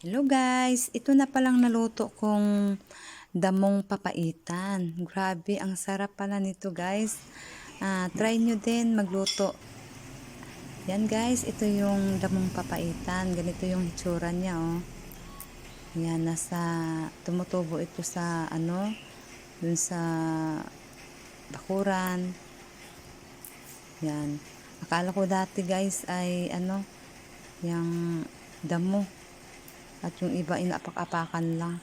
Hello guys, ito na palang naluto kong damong papaitan. Grabe, ang sarap pala nito guys. Ah, try nyo din magluto. Yan guys, ito yung damong papaitan. Ganito yung hitsura niya oh. Yan, nasa tumutubo ito sa ano, dun sa bakuran. Yan. Akala ko dati guys ay ano, yung damo. At yung iba inapak-apakan lang.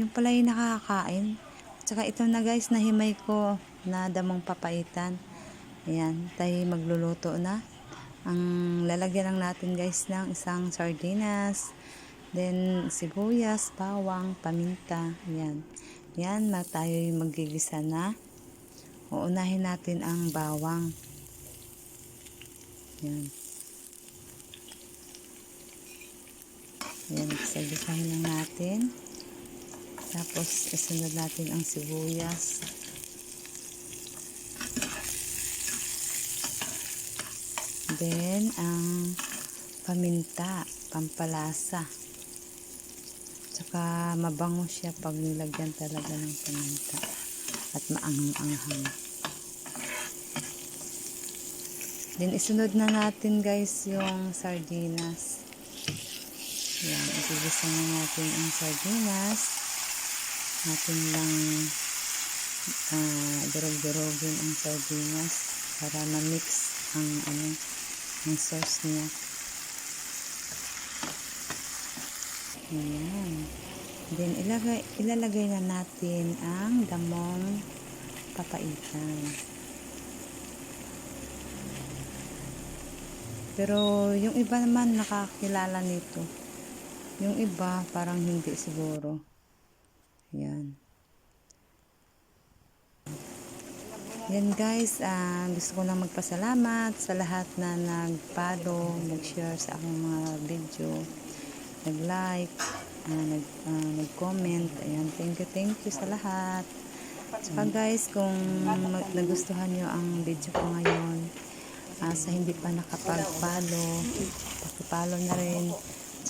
Yung pala yung nakakain. At saka ito na guys, nahimay ko na damang papaitan. Ayan, tayo magluluto na. Ang lalagyan lang natin guys ng isang sardinas. Then, sibuyas, bawang, paminta. Ayan. Yan, na tayo yung magigisa na. Uunahin natin ang bawang. Yan. Yan, sagisahin lang natin. Tapos, isunod natin ang sibuyas. Then, ang paminta, pampalasa. Tsaka, mabango siya pag nilagyan talaga ng paminta. At maanghang-anghang. Then, isunod na natin guys yung sardinas. Yan, igigisa na natin ang sardinas. Natin lang uh, durog-durogin ang sardinas para ma-mix ang ano, ang sauce niya. Ayan. Then, ilagay, ilalagay na natin ang damong papaitan. Pero, yung iba naman nakakilala nito. Yung iba, parang hindi siguro. Yan. Yan guys, uh, gusto ko lang magpasalamat sa lahat na nag-follow, nag-share sa aking mga video, nag-like, uh, nag, uh, nag-comment. Ayan, thank you, thank you sa lahat. Saka guys, kung nagustuhan nyo ang video ko ngayon, uh, sa hindi pa nakapag-follow, pakipollow na rin.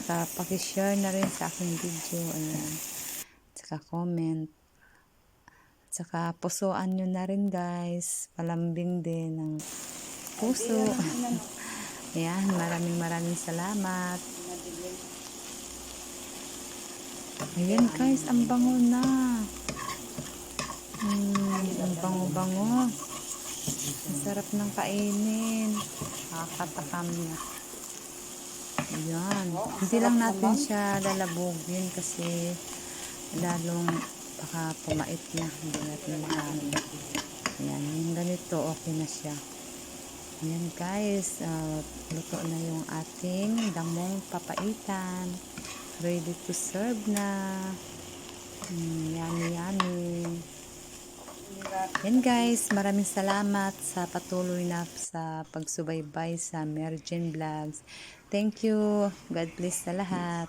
Tsaka pakishare na rin sa aking video. Ayan. Tsaka comment. Tsaka pusuan nyo na rin guys. Palambing din ng puso. Ayan. Maraming maraming salamat. Ayan guys. Ang bango na. Hmm, ang bango-bango. Ang sarap ng kainin. Nakakatakam na. Ayan. Hindi lang natin siya lalabugin kasi lalong baka pumait na. Hindi natin makano. Ayan. Yung ganito, okay na siya. Ayan guys. Uh, luto na yung ating damong papaitan. Ready to serve na. Mm, yummy, yummy. Yan guys, maraming salamat sa patuloy na sa pagsubaybay sa Mergin Vlogs. Thank you. God bless sa lahat.